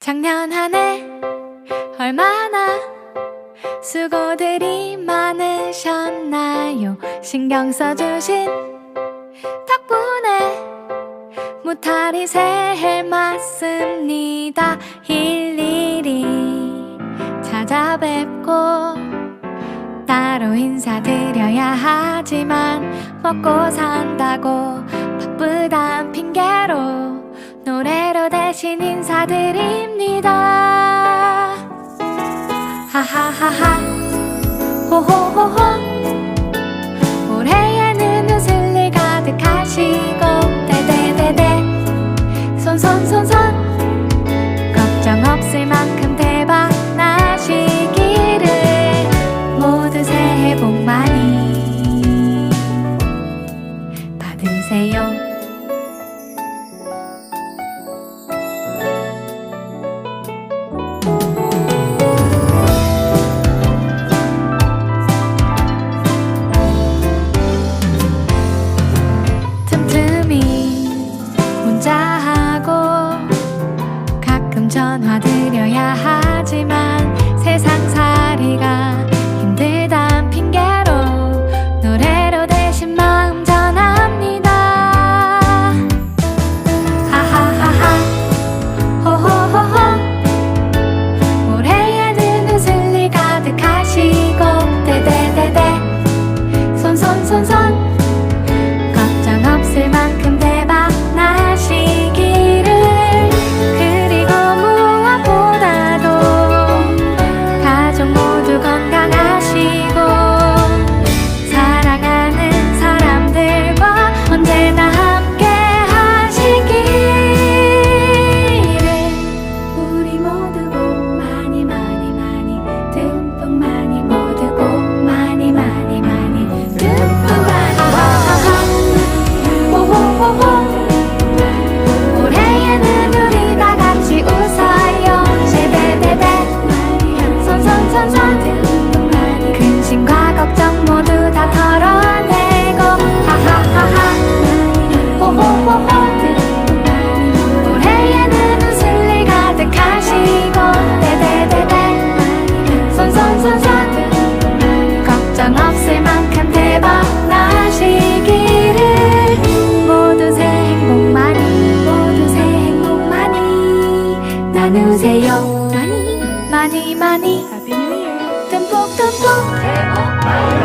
작년 한 해 얼마나 수고들이 많으셨나요? 신경 써주신 덕분에 무탈이 새해 맞습니다. 일일이 찾아뵙고 따로 인사드려야 하지만 먹고 산다고 바쁘단 핑계로 대신 인사드립니다. 하하하하. 호호호호. 올해에는 웃을 일 가득하시고. 데데데데 손손손손. 걱정 없을 만큼 대박 나시기를. 모두 새해 복 많이. 받으세요. the world. 보상 없을 만큼 대박 나시기를. 모두 새 행복 많이 모두 새 행복 많이. 나누세요. 많이 많이 많이. 듬뿍 듬뿍. 대박 많이